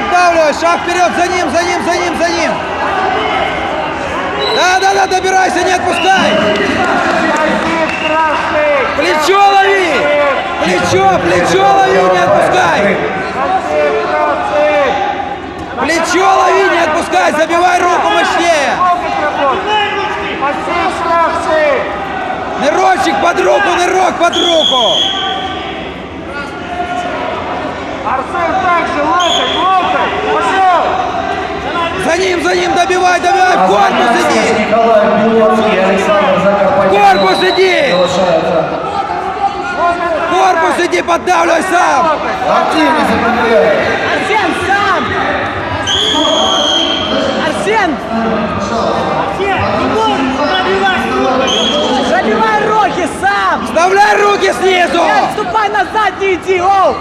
отдавливай, шаг вперед, за ним, за ним, за ним, за ним. Да, да, да, добирайся, не отпускай. Плечо лови, плечо, плечо лови, не отпускай. Плечо лови, не отпускай, забивай руку мощнее. Нырочек под руку, нырок под руку. Арсен также ловит. Ним, за ним, добивай, добивай, в корпус иди! Николай Белоцкий, Александр Закарпатьев. Корпус иди! Корпус иди, поддавливай сам! Сопротивляется. Арсен, сам! Арсен! Забивай руки сам! Вставляй руки снизу! Арсен, Ступай назад, не иди! Оу!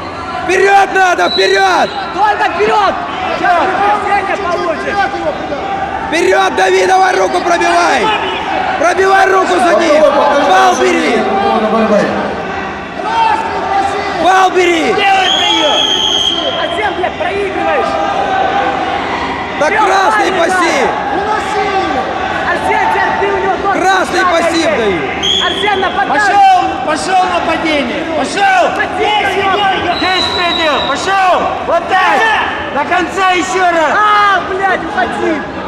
Вперед надо, вперед! Только вперед! Сейчас! Вперед, дави, давай руку пробивай! Пробивай руку за ним! Бал бери! Бал бери! Делай прием! Арсен, блядь, проигрываешь! Так красный пассив! Красный пассив даю! Арсен, нападай! Пошел! Пошел нападение! Пошел! Здесь видел! Пошел! Вот так! До конца еще раз! А, блядь, уходи!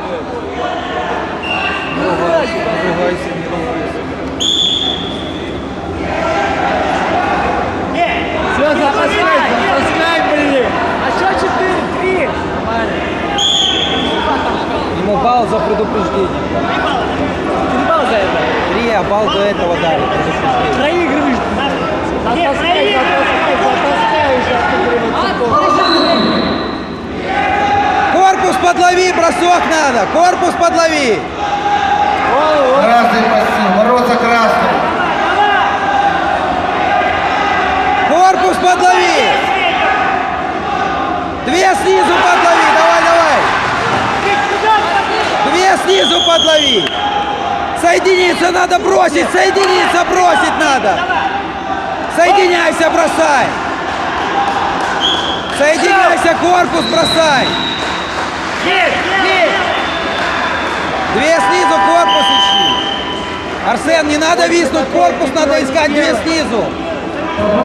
Предупреждение. Ты бал за это? Три, а бал до этого дали. Проигрываешь. Запускай уже! Корпус подлови, бросок надо! Корпус подлови! Красный пассив, бороться красный. Корпус подлови! Две снизу подлови, давай, давай! Две снизу подлови! Соединиться надо бросить, соединиться бросить надо! Соединяйся, бросай! Соединяйся, корпус бросай! Две снизу, корпус ищи! Арсен, не надо виснуть, корпус надо искать две снизу!